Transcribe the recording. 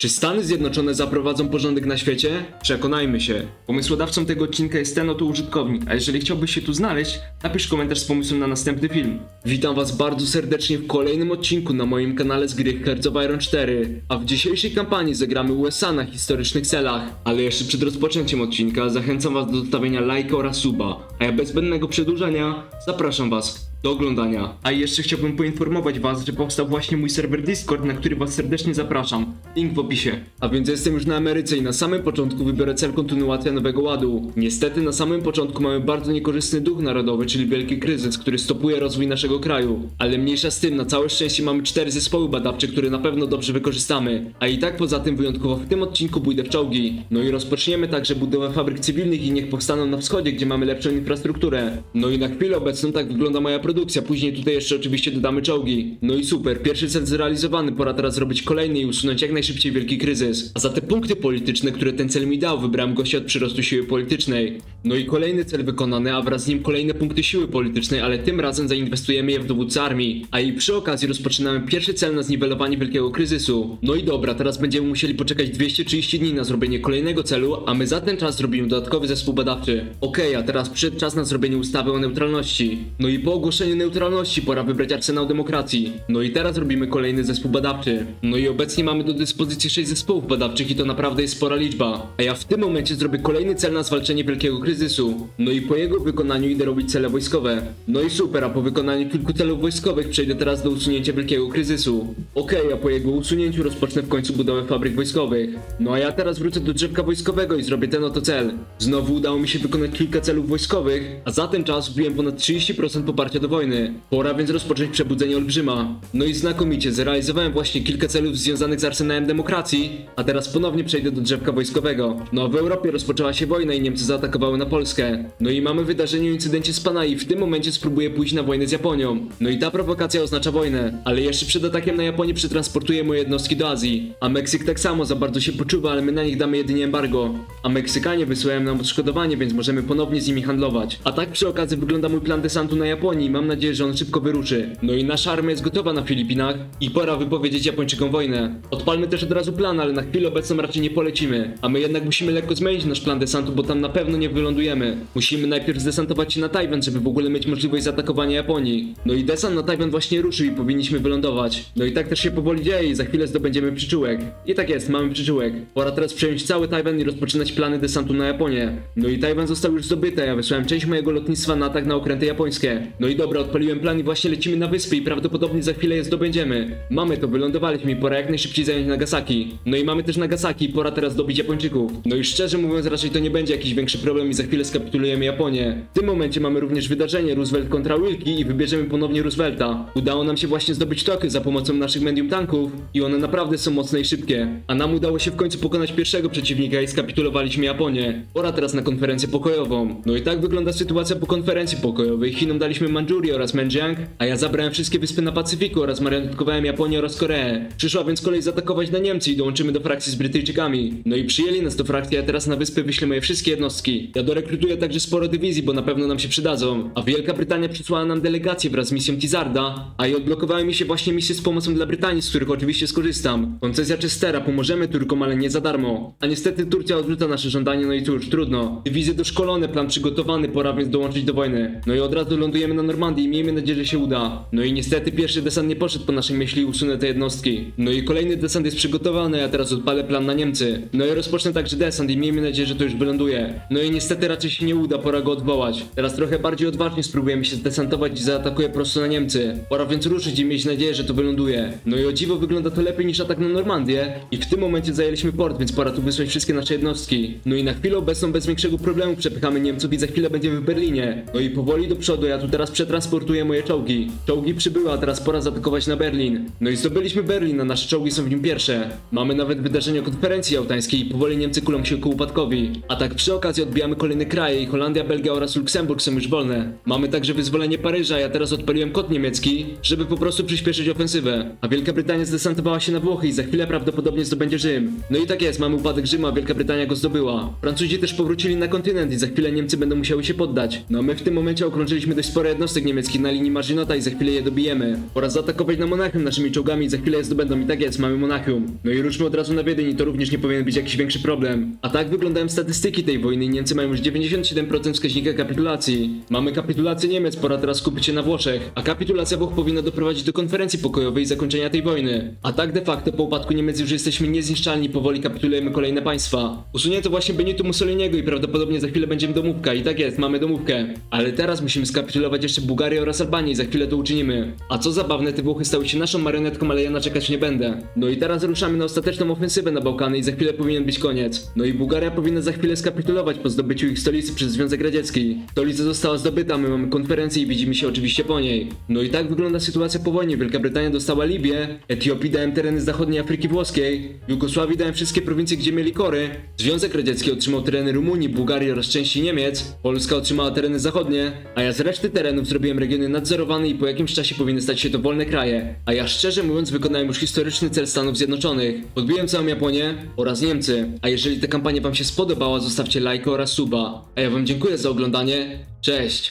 Czy Stany Zjednoczone zaprowadzą porządek na świecie? Przekonajmy się. Pomysłodawcą tego odcinka jest ten oto użytkownik, a jeżeli chciałbyś się tu znaleźć, napisz komentarz z pomysłem na następny film. Witam was bardzo serdecznie w kolejnym odcinku na moim kanale z gry Hearts of Iron 4, a w dzisiejszej kampanii zagramy USA na historycznych celach. Ale jeszcze przed rozpoczęciem odcinka zachęcam was do zostawienia lajka oraz suba, a ja bez zbędnego przedłużania zapraszam was do oglądania. A jeszcze chciałbym poinformować was, że powstał właśnie mój serwer Discord, na który was serdecznie zapraszam. Link w opisie. A więc jestem już na Ameryce i na samym początku wybiorę cel kontynuacja Nowego Ładu. Niestety na samym początku mamy bardzo niekorzystny duch narodowy, czyli wielki kryzys, który stopuje rozwój naszego kraju. Ale mniejsza z tym, na całe szczęście mamy cztery zespoły badawcze, które na pewno dobrze wykorzystamy. A i tak poza tym wyjątkowo w tym odcinku pójdę w czołgi. No i rozpoczniemy także budowę fabryk cywilnych i niech powstaną na wschodzie, gdzie mamy lepszą infrastrukturę. No i na chwilę obecną tak wygląda moja produkcja, później tutaj jeszcze oczywiście dodamy czołgi. No i super, pierwszy cel zrealizowany, pora teraz zrobić kolejny i usunąć jak najszybciej wielki kryzys. A za te punkty polityczne, które ten cel mi dał, wybrałem gościa od przyrostu siły politycznej. No i kolejny cel wykonany, a wraz z nim kolejne punkty siły politycznej, ale tym razem zainwestujemy je w dowódcę armii. A i przy okazji rozpoczynamy pierwszy cel na zniwelowanie wielkiego kryzysu. No i dobra, teraz będziemy musieli poczekać 230 dni na zrobienie kolejnego celu, a my za ten czas zrobimy dodatkowy zespół badawczy. Okej, a teraz przyszedł czas na zrobienie ustawy o neutralności. No i po ogłoszeniu neutralności pora wybrać arsenał demokracji. No i teraz robimy kolejny zespół badawczy. No i obecnie mamy do dyspozycji 6 zespołów badawczych i to naprawdę jest spora liczba. A ja w tym momencie zrobię kolejny cel na zwalczenie wielkiego kryzysu. No i po jego wykonaniu idę robić cele wojskowe. No i super, a po wykonaniu kilku celów wojskowych przejdę teraz do usunięcia wielkiego kryzysu. Okej, a po jego usunięciu rozpocznę w końcu budowę fabryk wojskowych. No a ja teraz wrócę do drzewka wojskowego i zrobię ten oto cel. Znowu udało mi się wykonać kilka celów wojskowych, a za ten czas wbiłem ponad 30% poparcia do wojny. Pora więc rozpocząć przebudzenie olbrzyma. No i znakomicie, zrealizowałem właśnie kilka celów związanych z arsenałem demokracji, a teraz ponownie przejdę do drzewka wojskowego. No w Europie rozpoczęła się wojna i Niemcy zaatakowały na Polskę. No i mamy wydarzenie o incydencie z Pana i w tym momencie spróbuję pójść na wojnę z Japonią. No i ta prowokacja oznacza wojnę, ale jeszcze przed atakiem na Japonię przetransportuję moje jednostki do Azji. A Meksyk tak samo za bardzo się poczuwa, ale my na nich damy jedynie embargo. A Meksykanie wysyłają nam odszkodowanie, więc możemy ponownie z nimi handlować. A tak przy okazji wygląda mój plan desantu na Japonii i mam nadzieję, że on szybko wyruszy. No i nasza armia jest gotowa na Filipinach i pora wypowiedzieć Japończykom wojnę. Odpalmy też od razu plan, ale na chwilę obecną raczej nie polecimy. A my jednak musimy lekko zmienić nasz plan desantu, bo tam na pewno nie wylądujemy. Musimy najpierw zdesantować się na Tajwan, żeby w ogóle mieć możliwość zaatakowania Japonii. No i desant na Tajwan właśnie ruszył i powinniśmy wylądować. No i tak też się powoli dzieje i za chwilę zdobędziemy przyczółek. I tak jest, mamy przyczółek. Pora teraz przejąć cały Tajwan i rozpoczynać plany desantu na Japonię. No i Tajwan został już zdobyty, ja wysłałem część mojego lotnictwa na atak na okręty japońskie. No i dobra, odpaliłem plan i właśnie lecimy na wyspy i prawdopodobnie za chwilę je zdobędziemy. Mamy to, wylądowaliśmy i pora jak najszybciej zająć Nagasaki. No i mamy też Nagasaki i pora teraz dobić Japończyków. No i szczerze mówiąc raczej to nie będzie jakiś większy problem i za chwilę skapitulujemy Japonię. W tym momencie mamy również wydarzenie Roosevelt kontra Wilkie i wybierzemy ponownie Roosevelta. Udało nam się właśnie zdobyć Tokio za pomocą naszych medium tanków i one naprawdę są mocne i szybkie. A nam udało się w końcu pokonać pierwszego przeciwnika i skapitulowaliśmy Japonię. Pora teraz na konferencję pokojową. No i tak wygląda sytuacja po konferencji pokojowej. Chinom daliśmy Oraz Menjiang, a ja zabrałem wszystkie wyspy na Pacyfiku oraz marionetkowałem Japonię oraz Koreę. Przyszła więc kolej zaatakować na Niemcy i dołączymy do frakcji z Brytyjczykami. No i przyjęli nas do frakcji, a teraz na wyspy wyślę moje wszystkie jednostki. Ja dorekrutuję także sporo dywizji, bo na pewno nam się przydadzą. A Wielka Brytania przysłała nam delegację wraz z misją Tizarda, a i odblokowały mi się właśnie misje z pomocą dla Brytanii, z których oczywiście skorzystam. Koncesja Chestera, pomożemy Turkom, ale nie za darmo. A niestety Turcja odrzuca nasze żądanie, no i cóż, trudno. Dywizje doszkolone, plan przygotowany, pora więc dołączyć do wojny. No i od razu lądujemy na i miejmy nadzieję, że się uda. No i niestety pierwszy desant nie poszedł po naszej myśli i usunę te jednostki. No i kolejny desant jest przygotowany, a teraz odpalę plan na Niemcy. No i rozpocznę także desant i miejmy nadzieję, że to już wyląduje. No i niestety raczej się nie uda, pora go odwołać. Teraz trochę bardziej odważnie spróbujemy się zdesantować i zaatakuję prosto na Niemcy. Pora więc ruszyć i mieć nadzieję, że to wyląduje. No i o dziwo wygląda to lepiej niż atak na Normandię i w tym momencie zajęliśmy port, więc pora tu wysłać wszystkie nasze jednostki. No i na chwilę obecną bez większego problemu przepychamy Niemców i za chwilę będziemy w Berlinie. No i powoli do przodu, ja tu teraz przetransportuję moje czołgi. Czołgi przybyły, a teraz pora zaatakować na Berlin. No i zdobyliśmy Berlin, a nasze czołgi są w nim pierwsze. Mamy nawet wydarzenie konferencji jałtańskiej i powoli Niemcy kulą się ku upadkowi. A tak przy okazji odbijamy kolejne kraje i Holandia, Belgia oraz Luksemburg są już wolne. Mamy także wyzwolenie Paryża, ja teraz odpaliłem kod niemiecki, żeby po prostu przyspieszyć ofensywę. A Wielka Brytania zdesantowała się na Włochy i za chwilę prawdopodobnie zdobędzie Rzym. No i tak jest, mamy upadek Rzymu, a Wielka Brytania go zdobyła. Francuzi też powrócili na kontynent i za chwilę Niemcy będą musiały się poddać. No my w tym momencie okrążyliśmy dość sporo jednostek jednostek niemieckich na linii Marzinota i za chwilę je dobijemy. Oraz zaatakować na Monachium naszymi czołgami i za chwilę je zdobędą i tak jest, mamy Monachium. No i ruszmy od razu na Wiedeń i to również nie powinien być jakiś większy problem. A tak wyglądają statystyki tej wojny Niemcy mają już 97% wskaźnika kapitulacji. Mamy kapitulację Niemiec, pora teraz skupić się na Włoszech. A kapitulacja Włoch powinna doprowadzić do konferencji pokojowej i zakończenia tej wojny. A tak de facto po upadku Niemiec już jesteśmy niezniszczalni, powoli kapitulujemy kolejne państwa. Usunięto właśnie Benito Mussoliniego i prawdopodobnie za chwilę będziemy domówka i tak jest, mamy domówkę. Ale teraz musimy skapitulować jeszcze Bułgarię oraz Albanię i za chwilę to uczynimy. A co zabawne, te Włochy stały się naszą marionetką, ale ja naczekać nie będę. No i teraz ruszamy na ostateczną ofensywę na Bałkany i za chwilę powinien być koniec. No i Bułgaria powinna za chwilę skapitulować po zdobyciu ich stolicy przez Związek Radziecki. Stolica została zdobyta, my mamy konferencję i widzimy się oczywiście po niej. No i tak wygląda sytuacja po wojnie. Wielka Brytania dostała Libię, Etiopii dałem tereny z zachodniej Afryki Włoskiej, Jugosławii dałem wszystkie prowincje, gdzie mieli kory, Związek Radziecki otrzymał tereny Rumunii, Bułgarii oraz części Niemiec, Polska otrzymała tereny zachodnie, a ja z reszty terenów zrobiłem regiony nadzorowane i po jakimś czasie powinny stać się to wolne kraje. A ja szczerze mówiąc wykonałem już historyczny cel Stanów Zjednoczonych. Podbiłem całą Japonię oraz Niemcy. A jeżeli ta kampania wam się spodobała, zostawcie lajka oraz suba. A ja wam dziękuję za oglądanie. Cześć!